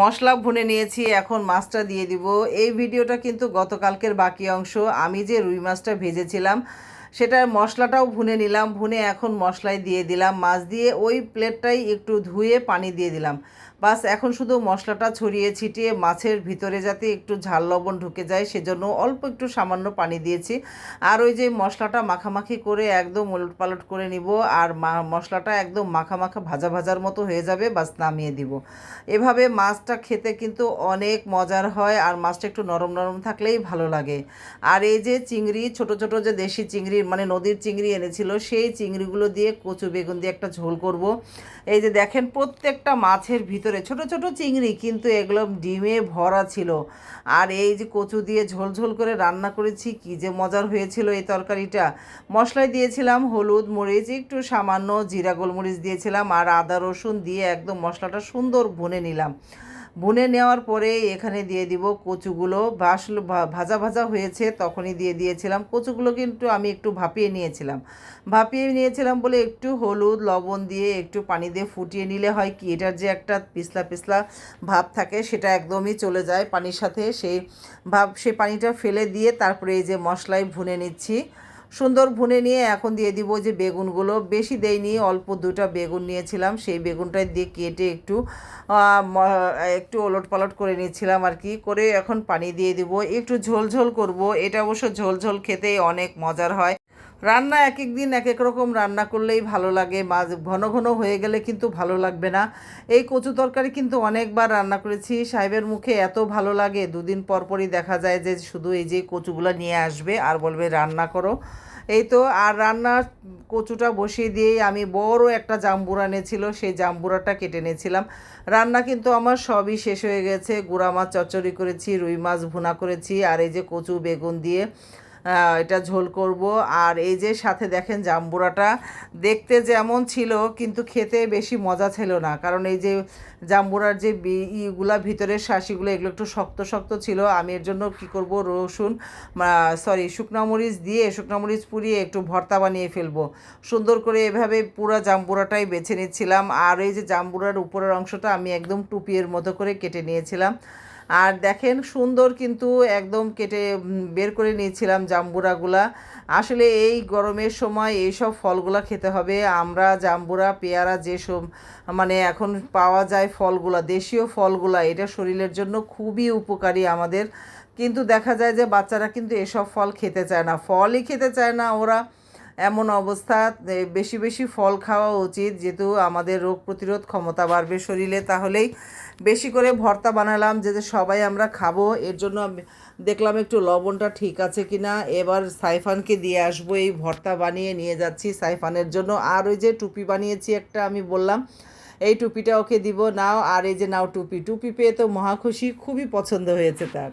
মশলা ভুনে নিয়েছি, এখন মাছটা দিয়ে দিব। এই ভিডিওটা কিন্তু গতকালকের বাকি অংশ। আমি যে রুই মাছটা ভেজেছিলাম, সেটার মশলাটাও ভুনে নিলাম, ভুনে এখন মশলায় দিয়ে দিলাম। মাছ দিয়ে ওই প্লেটটাই একটু ধুয়ে পানি দিয়ে দিলাম। বাস, এখন শুধু মশলাটা ছড়িয়ে ছিটিয়ে মাছের ভিতরে যাতে একটু ঝাল লবণ ঢুকে যায়, সেজন্য অল্প একটু সামান্য পানি দিয়েছি। আর ওই যে মশলাটা মাখামাখি করে একদম উলট পালট করে নিব, আর মশলাটা একদম মাখা মাখা ভাজা ভাজার মতো হয়ে যাবে, বাস নামিয়ে দিব। এভাবে মাছটা খেতে কিন্তু অনেক মজার হয়, আর মাছটা একটু নরম নরম থাকলেই ভালো লাগে। আর এই যে চিংড়ি, ছোট ছোট যে দেশি চিংড়ি মানে নদীর চিংড়ি এনেছিল, সেই চিংড়িগুলো দিয়ে কচু বেগুন দিয়ে একটা ঝোল করব। এই যে দেখেন, প্রত্যেকটা মাছের ভিতরে ছোট ছোট চিংড়ি, কিন্তু এগুলো ডিমে ভরা ছিল। আর এই যে কচু দিয়ে ঝোলঝোল ঝোল করে রান্না করেছি, কি যে মজার হয়েছিল এই তরকারিটা। মশলায় দিয়েছিলাম হলুদ মরিচ, একটু সামান্য জিরা গোলমরিচ দিয়েছিলাম, আর আদা রসুন দিয়ে একদম মশলাটা সুন্দর ভুনে নিলাম। ভুনে নেওয়ার পরে এখানে দিয়ে দিব কচুগুলো। ভাসলো ভাজা ভাজা হয়েছে, তখনই দিয়ে দিয়েছিলাম। কচুগুলো কিন্তু আমি একটু ভাপিয়ে নিয়েছিলাম। ভাপিয়ে নিয়েছিলাম বলে একটু হলুদ, লবণ দিয়ে একটু পানি দিয়ে ফুটিয়ে নিলে হয় কি, এটার যে একটা পিছলা পিছলা ভাব থাকে, সেটা একদমই চলে যায় পানির সাথে। সেই ভাব, সেই পানিটা ফেলে দিয়ে তারপরে এই যে মশলায় ভুনে নিচ্ছি। সুন্দর ভুনে নিয়ে এখন দিয়ে দিব যে বেগুনগুলো। বেশি দেয়নি অল্প দুটা বেগুন নিয়েছিলাম। সেই বেগুনটাই দিয়ে কেটে একটু একটু ওলট পালট করে নিয়েছিলাম আর কি। করে এখন পানি দিয়ে দিব। একটু ঝোল ঝোল করব। এটা অবশ্য ঝোল ঝোল খেতে অনেক মজার হয়। রান্না এক এক দিন, এক এক রকম রান্না করলেই ভালো লাগে। মাছ ঘন ঘন হয়ে গেলে কিন্তু ভালো লাগবে না। এই কচু তরকারি কিন্তু অনেকবার রান্না করেছি। সাহেবের মুখে এত ভালো লাগে। দুদিন পরপরই দেখা যায় যে শুধু এই যে কচুগুলো নিয়ে আসবে আর বলবে, রান্না করো। এই তো, আর রান্নার কচুটা বসিয়ে দিয়েই আমি বড় একটা জাম্বুরা এনেছিল। সেই জাম্বুরাটা কেটে নিয়েছিলাম রান্না কিন্তু আমার সবই শেষ হয়ে গেছে। গুঁড়া মাছ চচ্চড়ি করেছি, রুই মাছ ভুনা করেছি, আর এই যে কচু, বেগুন দিয়ে এটা ঝোল করব। আর এই যে সাথে দেখেন জাম্বুরাটা দেখতে যেমন ছিল, কিন্তু খেতে বেশি মজা ছিল না। কারণ এই যে জাম্বুরার যে ইগুলা ভিতরের শাঁসিগুলো, এগুলো একটু শক্ত শক্ত ছিল। আমি এর জন্য কি করব? রসুন সরি শুকনো মরিচ দিয়ে শুকনো মরিচ পুড়িয়ে একটু ভর্তা বানিয়ে ফেলব। সুন্দর করে এভাবে পুরো জাম্বুরাটাই বেছে নিচ্ছিলাম। আর এই যে জাম্বুরার উপরের অংশটা আমি একদম টুপিয়ের মতো করে কেটে নিয়েছিলাম। আর দেখেন সুন্দর কিন্তু একদম কেটে বের করে নিয়েছিলাম জাম্বুরাগুলা। আসলে এই গরমের সময় এইসব ফলগুলা খেতে হবে। আমরা জাম্বুরা, পেয়ারা যেসব মানে এখন পাওয়া যায় ফলগুলা, দেশীয় ফলগুলা, এটা শরীরের জন্য খুবই উপকারী আমাদের। কিন্তু দেখা যায় যে বাচ্চারা কিন্তু এসব ফল খেতে চায় না। ফলই খেতে চায় না ওরা। এমন অবস্থা বেশি বেশি ফল খাওয়া উচিত, যেহেতু আমাদের রোগ প্রতিরোধ ক্ষমতা বাড়বে শরীরে, তাহলেই বেশি করে ভর্তা বানালাম যাতে সবাই আমরা খাব, এর জন্য দেখলাম একটু লবণটা ঠিক আছে কি না এবার সাইফানকে দিয়ে আসব, এই ভর্তা বানিয়ে নিয়ে যাচ্ছি সাইফানের জন্য, আর ওই যে টুপি বানিয়েছি একটা আমি বললাম, এই টুপিটা ওকে দিব, নাও, আর এই যে নাও টুপি টুপি পেয়ে তো মহাখুশি খুবই পছন্দ হয়েছে তার।